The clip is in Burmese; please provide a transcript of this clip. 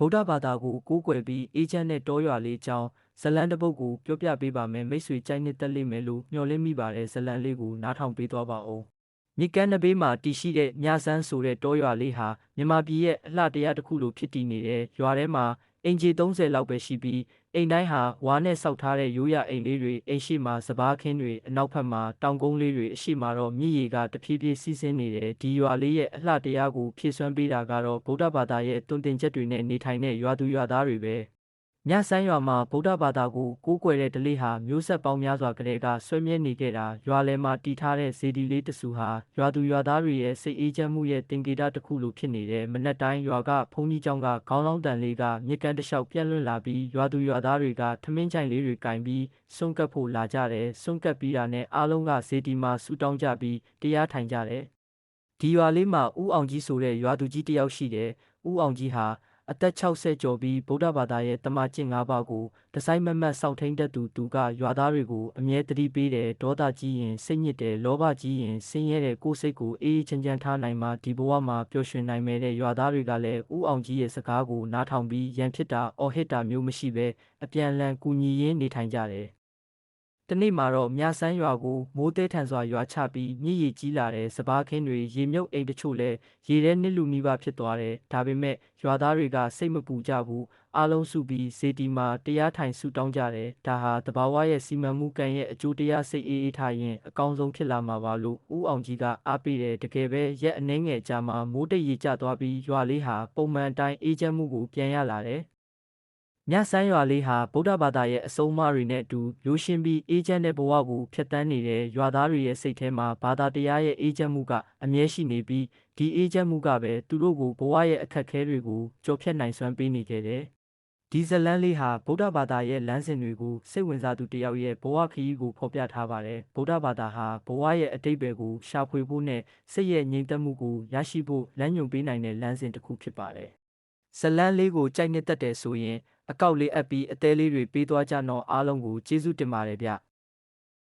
ဗုဒ္ဓဘာသာကိုကိုးကွယ်ပြီးအေဂျင့်နဲ့တောရွာလေးအကြောင်းဇလန်တစ်ပုဒ်ကိုပြောပြပေးပါမယ်မိတ်ဆွေကြိုက်နှစ်သက်လိမ့်မယ်လို့မျှော်လင့်မိပါတယ်ဇလန်လေးကိုနားထောင်ပေးသွားပါဦးမြစ်ကမ်းနဘေးမှာတည်ရှိတဲ့ညဆန်းဆိုတဲ့တောရွာလေးဟာမြန်မာပြည်ရဲ့အလှတရားတစ်ခုလိုဖြစ်တည်နေတဲ့ရွာထဲမှာ အင်ဂျီ30လောက်ပဲရှိပြီးအိမ်တိုင်းဟာဝါနဲ့ဆောက်ထားတဲ့ရိုးရအိမ်လေးတွေအိမ်ရှိမှာစပားခင်းတွေအနောက်ဘက်မှာတောင်ကုန်းလေးတွေအရှိမှာတော့မြည်ရီကတဖြည်းဖြည်းစီးဆင်းနေတယ်ဒီရွာလေးရဲ့အလှတရားကိုဖြည့်စွမ်းပေးတာကတော့ဗုဒ္ဓဘာသာရဲ့တွင်တင်ချက်တွေနဲ့နေထိုင်တဲ့ရွာသူရွာသားတွေပဲ ညဆန်းရွာမှာဗုဒ္ဓဘာသာကိုကိုးကွယ်တဲ့ဓလေ့ဟာမျိုးဆက်ပေါင်းများစွာကလေးကဆွေးမြဲနေခဲ့တာရွာလယ်မှာတည်ထားတဲ့ဇေဒီလေးတဆူဟာရွာသူရွာသားတွေရဲ့စိတ်အေးချမ်းမှုရဲ့တင်ကေတတစ်ခုလိုဖြစ်နေတယ်မနက်တိုင်းရွာကဘုန်းကြီးကျောင်းကခေါင်းလောင်းတန်လေးကမြစ်ကမ်းတစ်လျှောက်ပြန့်လွင့်လာပြီးရွာသူရွာသားတွေကထမင်းချိုင်လေးတွေကင်ပြီးစွန့်ကပ်ဖို့လာကြတယ်စွန့်ကပ်ပြီးတာနဲ့အားလုံးကဇေဒီမှာဆူတောင်းကြပြီးတရားထိုင်ကြတယ်ဒီရွာလေးမှာဦးအောင်ကြီးဆိုတဲ့ရွာသူကြီးတစ်ယောက်ရှိတယ်ဦးအောင်ကြီးဟာ အသက်60ကျော်ပြီးဗုဒ္ဓဘာသာရဲ့တမန်ကျင့်၅ပါးကိုဒီဇိုင်းမမတ်စောင့်ထိန်တဲ့သူသူကရွာသားတွေကိုအမြဲတတိပေးတယ်ဒေါသကြီးရင်စိတ်ညစ်တယ်လောဘကြီးရင်ဆင်းရဲတဲ့ကိုယ်စိတ်ကိုအေးအေးချမ်းချမ်းထားနိုင်မှဒီဘဝမှာပျော်ရွှင်နိုင်မယ်တဲ့ရွာသားတွေကလည်းဥအောင်ကြီးရဲ့စကားကိုနားထောင်ပြီးရန်ဖြစ်တာအော်ဟစ်တာမျိုးမရှိဘဲအပြန်အလှန်ကူညီရင်းနေထိုင်ကြတယ် တနေ့မှာတော့မြဆန်းရွာကိုမိုးတဲထန်စွာရွာချပြီးမြည်ရည်ကြီးလာတဲ့စပားခင်းတွေရေမြုပ်အိမ်တချို့လည်းရေထဲနစ်လူနီးပါးဖြစ်သွားတယ်ဒါပေမဲ့ရွာသားတွေကစိတ်မပူကြဘူးအားလုံးစုပြီးဇေတီမှာတရားထိုင်ဆူတောင်းကြတယ်ဒါဟာတဘာဝရဲ့စီမံမှုကံရဲ့အကျိုးတရားစိတ်အေးအေးထားရင်အကောင်းဆုံးဖြစ်လာမှာပါလို့ဦးအောင်ကြီးကအားပေးတယ်တကယ်ပဲရက်အနှဲငယ်ကြာမှမိုးတိတ်ရေကျသွားပြီးရွာလေးဟာပုံမှန်အတိုင်းအေးချမ်းမှုကိုပြန်ရလာတယ် မြဆန်းရွာလေးဟာဗုဒ္ဓဘာသာရဲ့အဆုံးအမတွေနဲ့အတူရိုးရှင်းပြီးအေးချမ်းတဲ့ဘဝကိုဖျက်ဆီးနေတဲ့ရွာသားတွေရဲ့စိတ်ထဲမှာဘာသာတရားရဲ့အေးချမ်းမှုကအမြဲရှိနေပြီးဒီအေးချမ်းမှုကပဲသူတို့ကိုဘဝရဲ့အခက်အခဲတွေကိုကြော်ဖြတ်နိုင်စွမ်းပေးနေခဲ့တယ်။ဒီဇလန်လေးဟာဗုဒ္ဓဘာသာရဲ့လမ်းစဉ်တွေကိုစိတ်ဝင်စားသူတစ်ယောက်ရဲ့ဘဝခရီးကိုဖော်ပြထားပါတယ်။ဗုဒ္ဓဘာသာဟာဘဝရဲ့အတိတ်ပဲကိုရှာဖွေဖို့နဲ့စိတ်ရဲ့ငြိမ်သက်မှုကိုရရှိဖို့လမ်းညွှန်ပေးနိုင်တဲ့လမ်းစဉ်တစ်ခုဖြစ်ပါတယ်။ဇလန်လေးကိုကြိုက်နှစ်သက်တယ်ဆိုရင် အကောက်လေးအပ်ပြီးအသေးလေးတွေပေးသွားကြတော့အားလုံးကိုကျေးဇူးတင်ပါတယ်ဗျ။